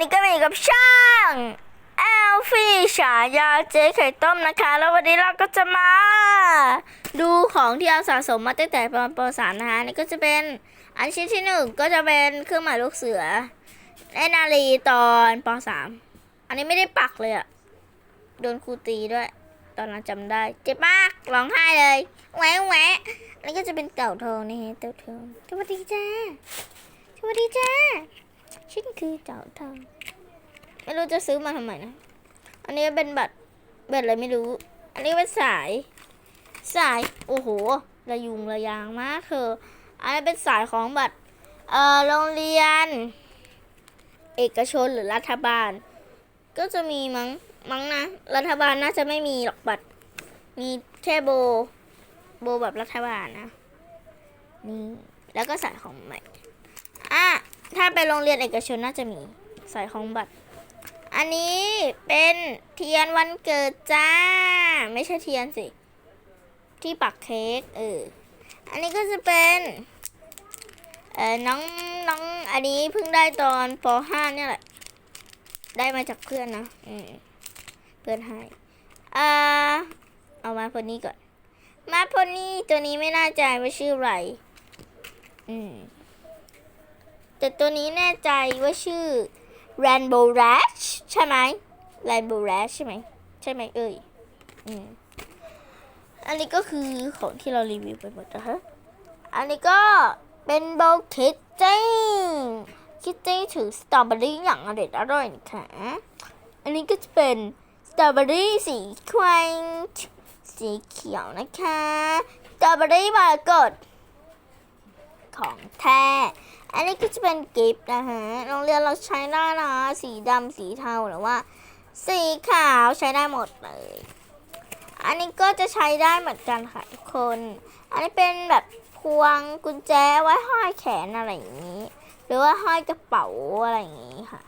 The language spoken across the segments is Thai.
นี้ก็มาอยู่กับช่างแอลฟี่ฉายาเจ๊ไข่ต้มนะคะ แล้ววันนี้เราก็จะมา ดูของที่เราสะสมมาตั้งแต่ประมาณปสามนะคะนี่ก็จะเป็นอันชิ้นที่หนึ่งก็จะเป็นเครื่องหมายลูกเสือในนาลีตอนปสามอันนี้ไม่ได้ปักเลยอะโดนครูตีด้วย ตอนนั้นจำได้เจ็บมากร้องไห้เลยแหวะแหวะอันนี้ก็จะเป็นเต่าทองนี่ฮะเต่าทองสวัสดีจ้าสวัสดีจ้า ฉันคือเต่าทองไม่รู้จะซื้อมาทำไมนะ อันนี้เป็นบัตรบัตรอะไรไม่รู้ อันนี้เป็นสาย สาย โอ้โห ระยุงระยางมากเธอ อันนี้เป็นสายของบัตร เอ่อ โรงเรียน เอกชนหรือรัฐบาล ก็จะมีมั้ง มั้งนะ รัฐบาลน่าจะไม่มีหรอกบัตร มีแค่โบ โบแบบรัฐบาลนะ นี่ แล้วก็สายของใหม่ อะ ถ้าไปโรงเรียนเอกชนน่าจะมีสายของบัตร อันนี้เป็นเทียนวันเกิดจ้า ไม่ใช่เทียนสิ ที่ปักเค้กเออ อันนี้ก็จะเป็นเออน้องน้องอันนี้เพิ่งได้ตอนป .5 เนี่ยแหละ ได้มาจากเพื่อนนะอืมเพื่อนให้อ่าเอามาพนี้ก่อน มาพนี้ตัวนี้ไม่น่าใจว่าชื่ออะไร อืม แต่ตัวนี้แน่ใจว่าชื่อ Rainbow Rash ใช่ไหม Rainbow Rash ใช่ไหม ใช่ไหมเอ่ยอืมอันนี้ก็คือของที่เรารีวิวไปหมดนะฮะ อันนี้ก็เป็นโบคิตตี้คิตตี้ถือสตรอเบอรี่อย่างอร่อยอร่อยนะคะอันนี้ก็จะเป็นสตรอเบอรี่สีควันสีเขียวนะคะสตรอเบอรี่มรกตของแท้ อันนี้ก็จะเป็นกิฟต์นะฮะ โรงเรียนเราใช้ได้นะ สีดำสีเทาหรือว่า สีขาวใช้ได้หมดเลย อันนี้ก็จะใช้ได้เหมือนกันค่ะทุกคน อันนี้เป็นแบบพวงกุญแจไว้ห้อยแขนอะไรอย่างนี้ หรือว่าห้อยกระเป๋าอะไรอย่างนี้ค่ะ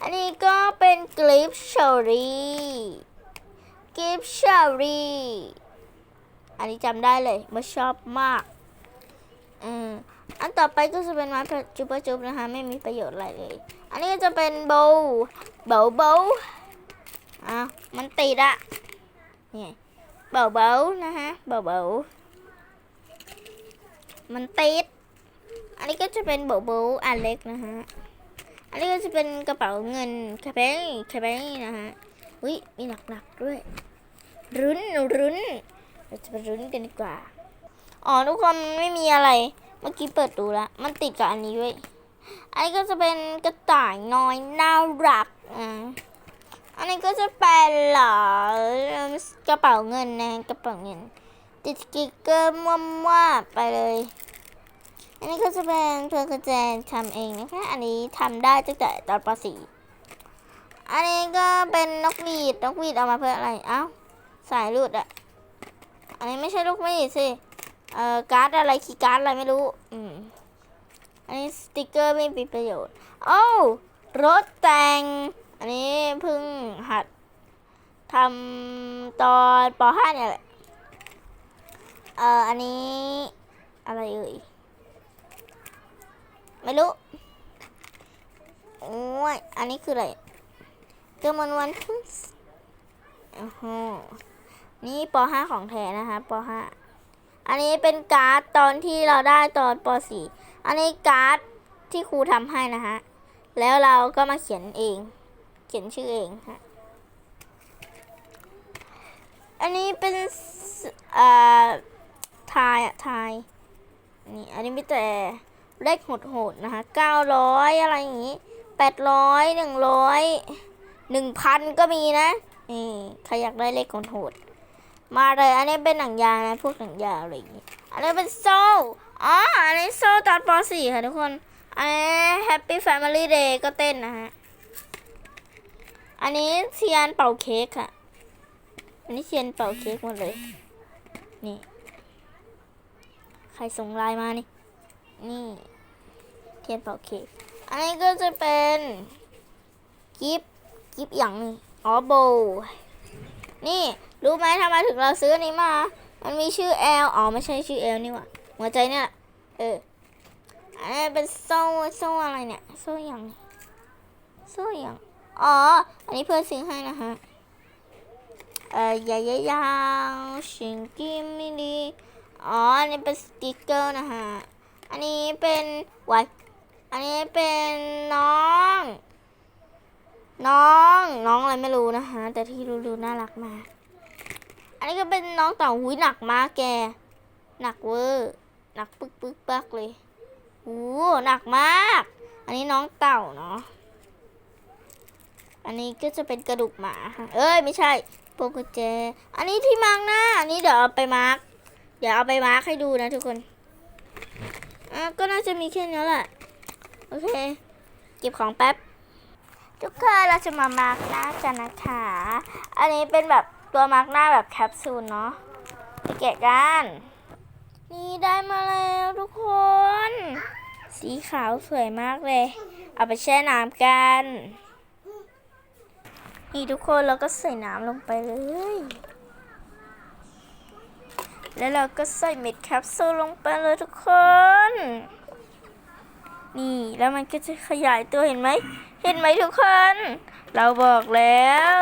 อันนี้ก็เป็นกลิฟชอรี่กลิฟชอรี่อันนี้จำได้เลยมาชอบมาก อืม อันต่อไปก็จะเป็นไม้จุบจุบนะคะ ไม่มีประโยชน์อะไรเลย อันนี้ก็จะเป็นโบว์โบว์โบว์อะมันติดอะนี่เบาเบานะคะเบาเบามันติด อันนี้ก็จะเป็นเบาเบาอันเล็กนะฮะ อันนี้ก็จะเป็นกระเป๋าเงินแคปเป้แคปเป้นะฮะอุ้ยมีหนักๆด้วย รุ้นรุ้นเราจะไปรุ้นกันดีกว่า อ๋อทุกคนไม่มีอะไร เมื่อกี้เปิดดูแล้ว มันติดกับอันนี้ด้วยอันนี้ก็จะเป็นกระต่ายน้อยน่ารักอ่าอันนี้ก็จะเป็นหรอกระเป๋าเงินนะกระเป๋าเงิน ติดสติ๊กเกอร์มั่วๆไปเลย อันนี้ก็จะเป็นเพื่อนกระแจนทำเองนะคะอันนี้ทำได้ตั้งแต่ตอนป .4 อันนี้ก็เป็นนกหวีดนกหวีดเอามาเพื่ออะไรเอ้าสายหลุดอะอันนี้ไม่ใช่ลูกหวีดสิ เอ่อการ์ดอะไรคีการ์ดอะไรไม่รู้ อืม อันนี้สติกเกอร์ไม่มีประโยชน์โอ้รถแต่ง อันนี้เพิ่งหัดทำตอนป .5 เนี่ยแหละ เอ่อ อันนี้อะไรเอ่ย ไม่รู้ โอ้ย อันนี้คืออะไรเกมมันวันพึ่งโอ้โหนี่ป .5 ของแท้นะคะป .5 อันนี้เป็นการ์ดตอนที่เราได้ตอนป .4 อันนี้การ์ดที่ครูทำให้นะฮะ แล้วเราก็มาเขียนเอง เขียนชื่อเองฮะ อันนี้เป็นสอ่าทายอะทาย นี่ อันนี้มีแต่เลขโหดๆนะคะเก้าร้อยอะไรอย่างงี้แปดร้อยหนึ่งร้อยหนึ่งพันก็มีนะ นี่ ใครอยากได้เลขโหดๆ มาเลย อันนี้เป็นหนังยางนะพวกหนังยางอะไรอย่างงี้ อันนี้เป็นโซ่ อ๋อ อันนี้โซ่ตอนป .4 ค่ะทุกคน อันนี้ Happy Family Day ก็เต้นนะฮะ อันนี้เทียนเป่าเค้กค่ะ อันนี้เทียนเป่าเค้กหมดเลย นี่ ใครส่งไลน์มานี่ นี่ เทียนเป่าเค้ก อันนี้ก็จะเป็นกิฟกิฟอย่างนึงอ๋อโบ นี่ รู้ไหมทำไมถึงเราซื้ออันนี้มา มันมีชื่อ L อ๋อไม่ใช่ชื่อ L นี่หว่าหัวใจเนี่ย เอออันนี้เป็นโซ่โซ่อะไรเนี่ยโซ่อย่างเสื้อย่างอ๋อ อันนี้เพื่อนซื้อให้นะฮะ เอ่อยายายาวชิงกิมมิลีอ๋อ อันนี้เป็นสติกเกอร์นะฮะ อันนี้เป็นไวอันนี้เป็นน้อง น้อง น้องอะไรไม่รู้นะคะแต่ที่รู้ดูน่ารักมาก อันนี้ก็เป็นน้องเต่าหุยหนักมากแก หนักเวอร์ หนักปึกปึกปักเลยโอ้หนักมาก อันนี้น้องเต่าเนาะ อันนี้ก็จะเป็นกระดูกหมา เอ้ยไม่ใช่พวงกุญแจอันนี้ที่มาร์กหน้า อันนี้เดี๋ยวเอาไปมาร์กเดี๋ยวเอาไปมาร์กให้ดูนะทุกคนอะก็น่าจะมีแค่นี้แหละ โอเค เก็บของแป๊บ ทุกคนเราจะมามาร์กหน้ากันนะคะ อันนี้เป็นแบบ ตัวมาร์กหน้าแบบแคปซูลเนาะไปแกะกัน นี่ได้มาแล้วทุกคน สีขาวสวยมากเลย เอาไปแช่น้ำกัน นี่ทุกคนเราก็ใส่น้ำลงไปเลย แล้วเราก็ใส่เม็ดแคปซูลลงไปเลยทุกคน นี่แล้วมันก็จะขยายตัวเห็นไหม เห็นไหมทุกคน เราบอกแล้ว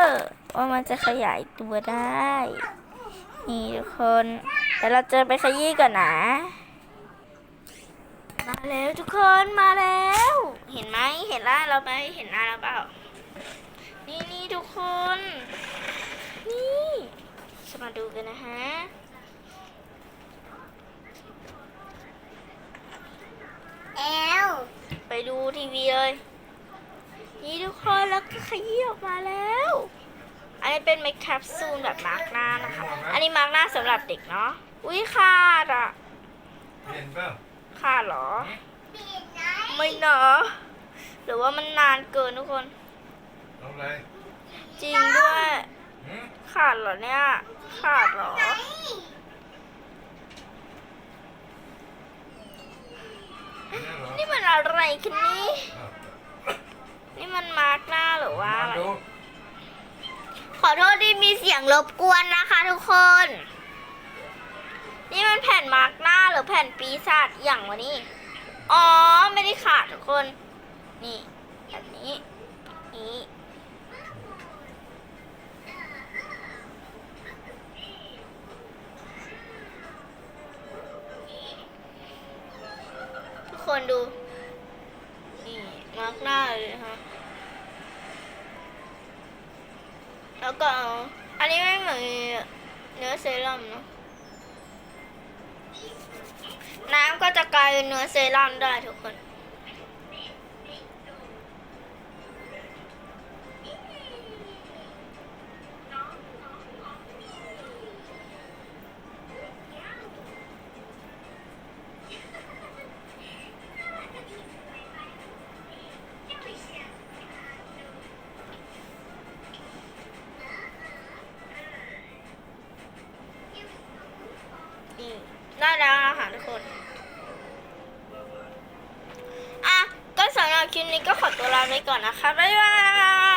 ว่ามันจะขยายตัวได้ นี่ทุกคนแต่เราจะไปขยี้ก่อนนะ มาแล้วทุกคนมาแล้ว เห็นไหมเห็นหน้าเราไหมเห็นหน้าเราเปล่า นี่นี่ทุกคน นี่จะมาดูกันนะฮะแอลไปดูทีวีเลย นี่ทุกคนแล้วก็ขยี้ออกมาแล้ว อันนี้เป็นเมคแคปซูลแบบมาร์กหน้านะคะ อันนี้มาร์กหน้าสำหรับเด็กเนาะ อุ้ยขาดอะเห็นเปล่าขาดเหรอปิดไหนไม่เนาะหรือว่ามันนานเกินทุกคนเอาอะไรจริงด้วย หืมขาดเหรอเนี่ย ขาดเหรอเนี่ยเหรอนี่มันอะไรกันนี่อะนี่มันมาร์กหน้าหรือว่ามาอะไร ดู ขอโทษที่มีเสียงรบกวนนะคะทุกคน นี่มันแผ่นมาร์กหน้าหรือแผ่นปีศาจอย่างวะนี่ อ๋อ ไม่ได้ขาดทุกคน นี่แบบนี้นี่ทุกคนดู นี่มาร์กหน้าเลยนะคะ แล้วก็เอาอันนี้ไม่เหมือนเนื้อเซรั่มเนาะน้ำก็จะกลายเป็นเนื้อเซรั่มได้ทุกคน ไปก่อนนะคะ บ๊ายบา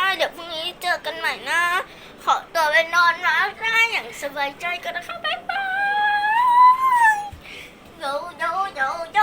ย เดี๋ยวพรุ่งนี้เจอกันใหม่นะ ขอตัวไปนอนนะได้อย่างสบายใจกันนะคะ บ๊ายบายโยโยโยโย